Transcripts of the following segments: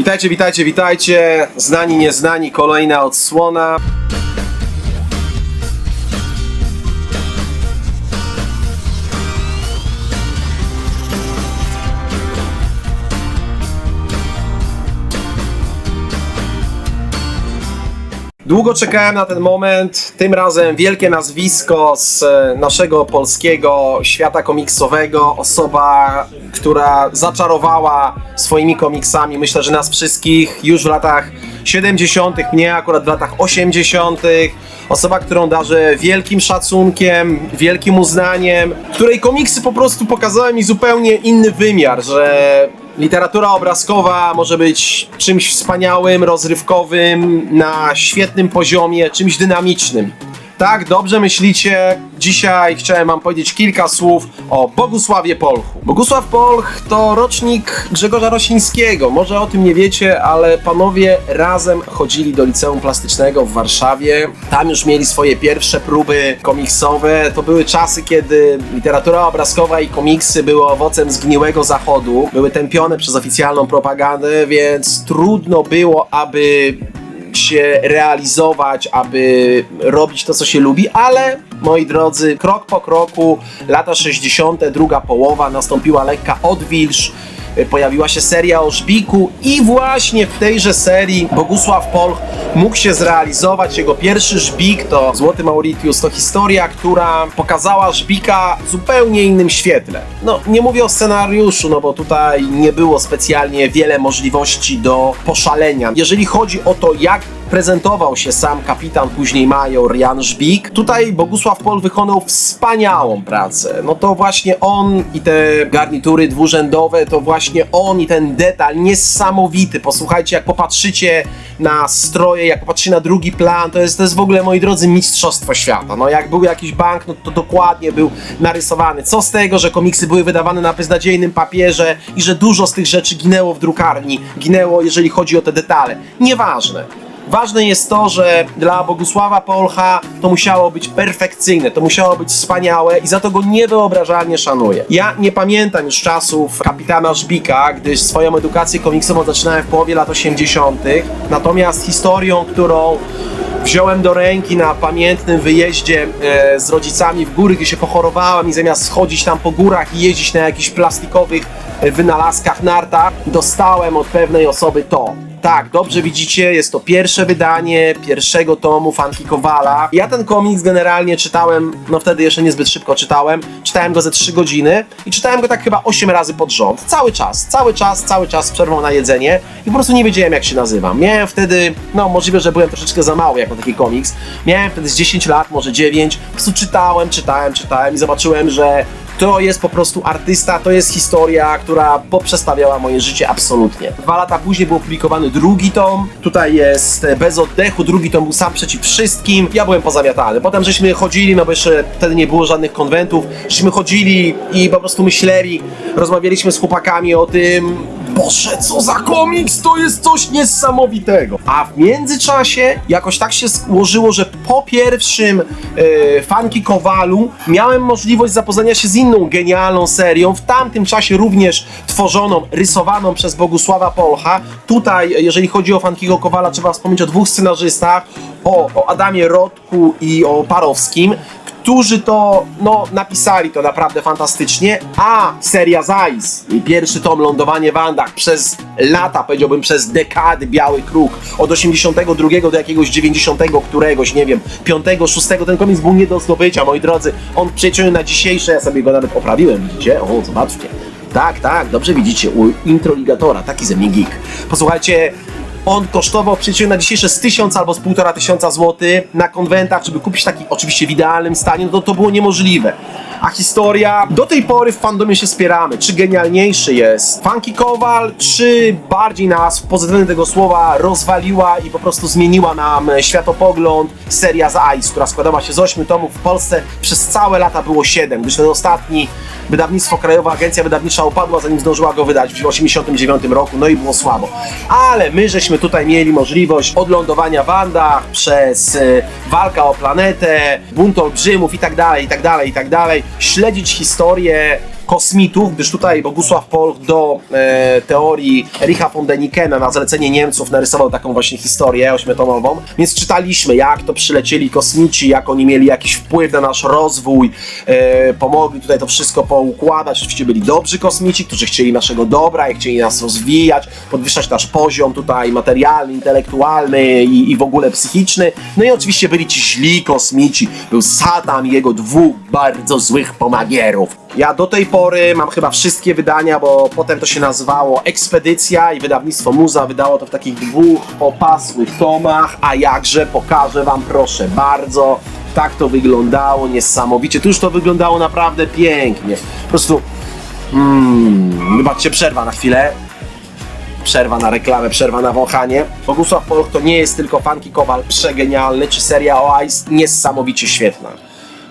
Witajcie, witajcie, witajcie. Znani, nieznani, kolejna odsłona. Długo czekałem na ten moment. Tym razem wielkie nazwisko z e, naszego polskiego świata komiksowego. Osoba, która zaczarowała swoimi komiksami, myślę, że nas wszystkich już w latach 70., mnie akurat w latach 80. Osoba, którą darzę wielkim szacunkiem, wielkim uznaniem, której komiksy po prostu pokazały mi zupełnie inny wymiar, że Literatura obrazkowa może być czymś wspaniałym, rozrywkowym, na świetnym poziomie, czymś dynamicznym. Tak, dobrze myślicie. Dzisiaj chciałem wam powiedzieć kilka słów o Bogusławie Polchu. Bogusław Polch to rocznik Grzegorza Rosińskiego. Może o tym nie wiecie, ale panowie razem chodzili do liceum plastycznego w Warszawie. Tam już mieli swoje pierwsze próby komiksowe. To były czasy, kiedy literatura obrazkowa i komiksy były owocem zgniłego zachodu. Były tępione przez oficjalną propagandę, więc trudno było, aby się realizować, aby robić to, co się lubi, ale moi drodzy, krok po kroku, lata 60., druga połowa, nastąpiła lekka odwilż. Y, Pojawiła się seria o Żbiku i właśnie w tejże serii Bogusław Polch mógł się zrealizować. Jego pierwszy Żbik to Złoty Mauritius, to historia, która pokazała Żbika w zupełnie innym świetle. No, nie mówię o scenariuszu, no bo tutaj nie było specjalnie wiele możliwości do poszalenia. Jeżeli chodzi o to, jak prezentował się sam kapitan, później major Jan Żbik. Tutaj Bogusław Pol wykonał wspaniałą pracę. No to właśnie on i te garnitury dwurzędowe, to właśnie on i ten detal niesamowity. Posłuchajcie, jak popatrzycie na stroje, jak popatrzycie na drugi plan, to jest, to jest w ogóle, moi drodzy, mistrzostwo świata. No jak był jakiś bank, no to dokładnie był narysowany. Co z tego, że komiksy były wydawane na beznadziejnym papierze i że dużo z tych rzeczy ginęło w drukarni, ginęło, jeżeli chodzi o te detale. Nieważne. Ważne jest to, że dla Bogusława Polcha to musiało być perfekcyjne, to musiało być wspaniałe i za to go niewyobrażalnie szanuję. Ja nie pamiętam już czasów kapitana Żbika, gdyż swoją edukację komiksową zaczynałem w połowie lat 80., natomiast historią, którą wziąłem do ręki na pamiętnym wyjeździe e, z rodzicami w góry, gdzie się pochorowałem i zamiast schodzić tam po górach i jeździć na jakichś plastikowych wynalazkach, nartach, dostałem od pewnej osoby to. Tak, dobrze widzicie, jest to pierwsze wydanie pierwszego tomu Fanki Kowala. Ja ten komiks generalnie czytałem, no wtedy jeszcze niezbyt szybko czytałem, czytałem go ze 3 godziny i czytałem go tak chyba 8 razy pod rząd. Cały czas, cały czas, cały czas z przerwą na jedzenie i po prostu nie wiedziałem jak się nazywam. Miałem wtedy, no możliwe, że byłem troszeczkę za mały jak na taki komiks. Miałem wtedy z 10 lat, może 9. Po prostu czytałem, czytałem, czytałem i zobaczyłem, że to jest po prostu artysta, to jest historia, która poprzestawiała moje życie absolutnie. Dwa lata później był opublikowany drugi tom, tutaj jest Bez oddechu, drugi tom był sam przeciw wszystkim, ja byłem pozamiatany. Potem żeśmy chodzili, no bo jeszcze wtedy nie było żadnych konwentów, żeśmy chodzili i po prostu myśleli, rozmawialiśmy z chłopakami o tym, Boże, co za komiks, to jest coś niesamowitego. A w międzyczasie jakoś tak się złożyło, że po pierwszym e, Fanki Kowalu miałem możliwość zapoznania się z inną genialną serią, w tamtym czasie również tworzoną, rysowaną przez Bogusława Polcha. Tutaj, jeżeli chodzi o Fankiego Kowala, trzeba wspomnieć o dwóch scenarzystach, o, o Adamie Rodku i o Parowskim, którzy to, no, napisali to naprawdę fantastycznie, a seria Zais, i pierwszy tom Lądowanie w Andach, przez lata, powiedziałbym przez dekady Biały Kruk, od 82 do jakiegoś 90 któregoś, nie wiem, 5, 6, ten komiks był nie do zdobycia, moi drodzy, on przeciął na dzisiejsze, ja sobie go nawet poprawiłem, widzicie? O, zobaczcie. Tak, tak, dobrze widzicie, u introligatora, taki ze mnie geek. Posłuchajcie, on kosztował w przeliczeniu na dzisiejsze z 1000 albo z półtora tysiąca złotych na konwentach, żeby kupić taki oczywiście w idealnym stanie, no to, było niemożliwe. A historia, do tej pory w fandomie się spieramy, czy genialniejszy jest Funky Kowal, czy bardziej nas w pozytywnym tego słowa rozwaliła i po prostu zmieniła nam światopogląd seria z Ice, która składała się z 8 tomów w Polsce, przez całe lata było 7, gdyż ten ostatni wydawnictwo Krajowa Agencja Wydawnicza upadła, zanim zdążyła go wydać w 1989 roku, no i było słabo. Ale my żeśmy tutaj mieli możliwość odlądowania w Andach przez e, walka o planetę, bunt olbrzymów i tak dalej, i tak dalej, i tak dalej, śledzić historię kosmitów, gdyż tutaj Bogusław Polch do e, teorii Ericha von Denikena na zlecenie Niemców narysował taką właśnie historię ośmiotomową, więc czytaliśmy jak to przylecieli kosmici, jak oni mieli jakiś wpływ na nasz rozwój, e, pomogli tutaj to wszystko poukładać, oczywiście byli dobrzy kosmici, którzy chcieli naszego dobra i chcieli nas rozwijać, podwyższać nasz poziom tutaj materialny, intelektualny i, i w ogóle psychiczny, no i oczywiście byli ci źli kosmici, był Satan i jego dwóch bardzo złych pomagierów. Ja do tej pory mam chyba wszystkie wydania, bo potem to się nazywało Ekspedycja i wydawnictwo Muza wydało to w takich dwóch opasłych tomach, a jakże pokażę wam proszę bardzo. Tak to wyglądało niesamowicie. Tu już to wyglądało naprawdę pięknie. Po prostu. Mm, wybaczcie, przerwa na chwilę. Przerwa na reklamę, przerwa na wąchanie. Bogusław Polch to nie jest tylko Funky Kowal przegenialny, czy seria OIS niesamowicie świetna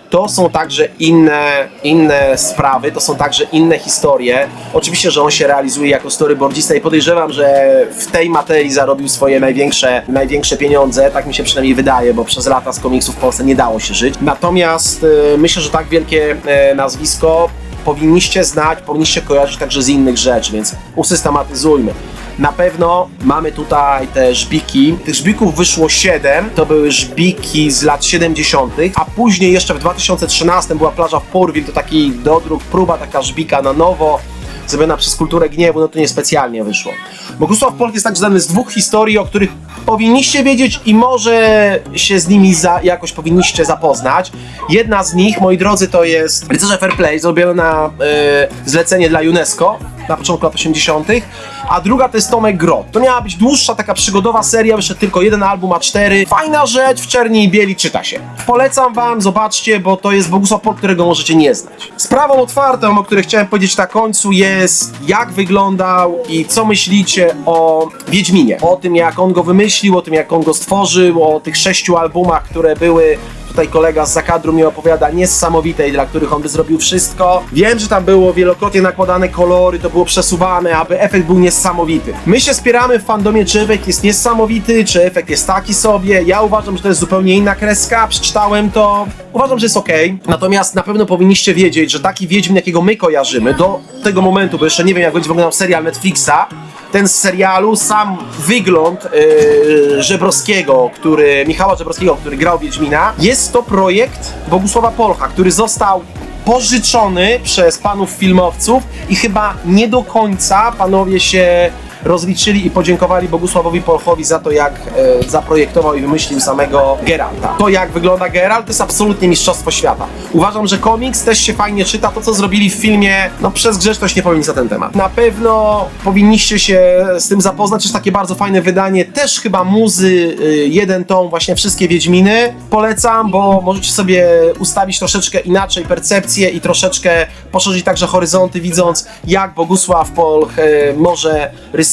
to są także inne, inne sprawy, to są także inne historie. Oczywiście, że on się realizuje jako storyboardista i podejrzewam, że w tej materii zarobił swoje największe, największe pieniądze, tak mi się przynajmniej wydaje, bo przez lata z komiksów w Polsce nie dało się żyć. Natomiast e, myślę, że tak wielkie e, nazwisko powinniście znać, powinniście kojarzyć także z innych rzeczy, więc usystematyzujmy. Na pewno mamy tutaj te żbiki. Tych żbików wyszło 7. To były żbiki z lat 70., a później jeszcze w 2013 była plaża w Porville, to taki dodruk, próba taka żbika na nowo zrobiona przez kulturę gniewu, no to niespecjalnie wyszło. Bogusław Polk jest tak znany z dwóch historii, o których powinniście wiedzieć i może się z nimi za, jakoś powinniście zapoznać. Jedna z nich, moi drodzy, to jest Rycerze Fair Play, zrobione na e, zlecenie dla UNESCO na początku lat 80., a druga to jest Tomek Grot. To miała być dłuższa, taka przygodowa seria, wyszedł tylko jeden album, a cztery. Fajna rzecz, w czerni i bieli czyta się. Polecam wam, zobaczcie, bo to jest Bogusław Polk, którego możecie nie znać. Sprawą otwartą, o której chciałem powiedzieć na końcu jest, jak wyglądał i co myślicie o Wiedźminie. O tym, jak on go wymyślił, o tym, jak on go stworzył, o tych sześciu albumach, które były tutaj kolega z zakadru mi opowiada, niesamowitej, dla których on by zrobił wszystko. Wiem, że tam było wielokrotnie nakładane kolory, to było przesuwane, aby efekt był niesamowity. My się spieramy w fandomie, czy efekt jest niesamowity, czy efekt jest taki sobie. Ja uważam, że to jest zupełnie inna kreska, przeczytałem to, uważam, że jest ok. Natomiast na pewno powinniście wiedzieć, że taki Wiedźmin, jakiego my kojarzymy, do tego momentu, bo jeszcze nie wiem, jak będzie wyglądał serial Netflixa, ten z serialu, sam wygląd yy, Żebrowskiego, który, Michała Żebrowskiego, który grał Wiedźmina, jest to projekt Bogusława Polcha, który został pożyczony przez panów filmowców i chyba nie do końca panowie się rozliczyli i podziękowali Bogusławowi Polchowi za to, jak e, zaprojektował i wymyślił samego Geralta. To, jak wygląda Geralt, to jest absolutnie mistrzostwo świata. Uważam, że komiks też się fajnie czyta. To, co zrobili w filmie, no przez grzeczność nie powiem nic na ten temat. Na pewno powinniście się z tym zapoznać. Jest takie bardzo fajne wydanie, też chyba muzy, y, jeden tom, właśnie wszystkie Wiedźminy. Polecam, bo możecie sobie ustawić troszeczkę inaczej percepcję i troszeczkę poszerzyć także horyzonty, widząc jak Bogusław Polch y, może rysować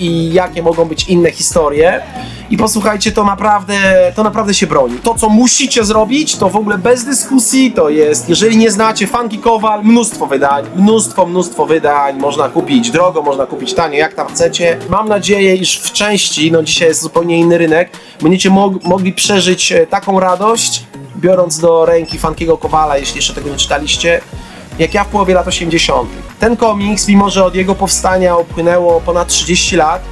i jakie mogą być inne historie. I posłuchajcie, to naprawdę, to naprawdę się broni. To, co musicie zrobić, to w ogóle bez dyskusji, to jest, jeżeli nie znacie Funky Kowal, mnóstwo wydań, mnóstwo, mnóstwo wydań, można kupić drogo, można kupić tanio, jak tam chcecie. Mam nadzieję, iż w części, no dzisiaj jest zupełnie inny rynek, będziecie mog mogli przeżyć e, taką radość, biorąc do ręki Funkiego Kowala, jeśli jeszcze tego nie czytaliście, jak ja w połowie lat 80. Ten komiks, mimo że od jego powstania upłynęło ponad 30 lat,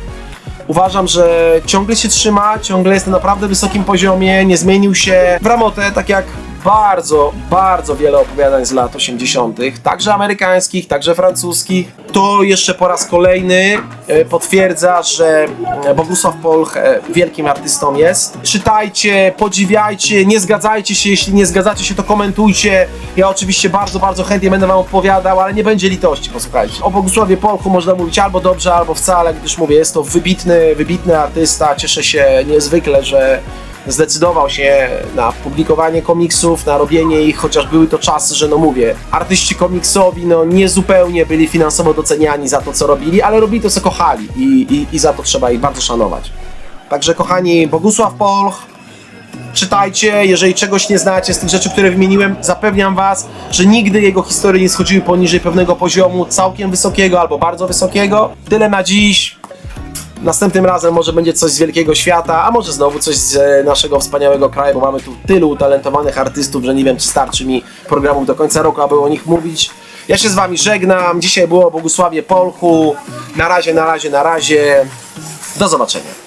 uważam, że ciągle się trzyma, ciągle jest na naprawdę wysokim poziomie, nie zmienił się w ramotę, tak jak bardzo, bardzo wiele opowiadań z lat 80., także amerykańskich, także francuskich. To jeszcze po raz kolejny e, potwierdza, że e, Bogusław Polch e, wielkim artystą jest. Czytajcie, podziwiajcie, nie zgadzajcie się, jeśli nie zgadzacie się, to komentujcie. Ja oczywiście bardzo, bardzo chętnie będę wam opowiadał, ale nie będzie litości, posłuchajcie. O Bogusławie Polchu można mówić albo dobrze, albo wcale, gdyż mówię, jest to wybitny, wybitny artysta. Cieszę się niezwykle, że zdecydował się na publikowanie komiksów, na robienie ich, chociaż były to czasy, że no mówię, artyści komiksowi no niezupełnie byli finansowo doceniani za to, co robili, ale robili to, co kochali i, i, i za to trzeba ich bardzo szanować. Także kochani, Bogusław Polch, czytajcie, jeżeli czegoś nie znacie z tych rzeczy, które wymieniłem, zapewniam was, że nigdy jego historie nie schodziły poniżej pewnego poziomu całkiem wysokiego albo bardzo wysokiego. Tyle na dziś. Następnym razem może będzie coś z wielkiego świata, a może znowu coś z e, naszego wspaniałego kraju, bo mamy tu tylu utalentowanych artystów, że nie wiem, czy starczy mi programów do końca roku, aby o nich mówić. Ja się z wami żegnam. Dzisiaj było Bogusławie Polchu. Na razie, na razie, na razie. Do zobaczenia.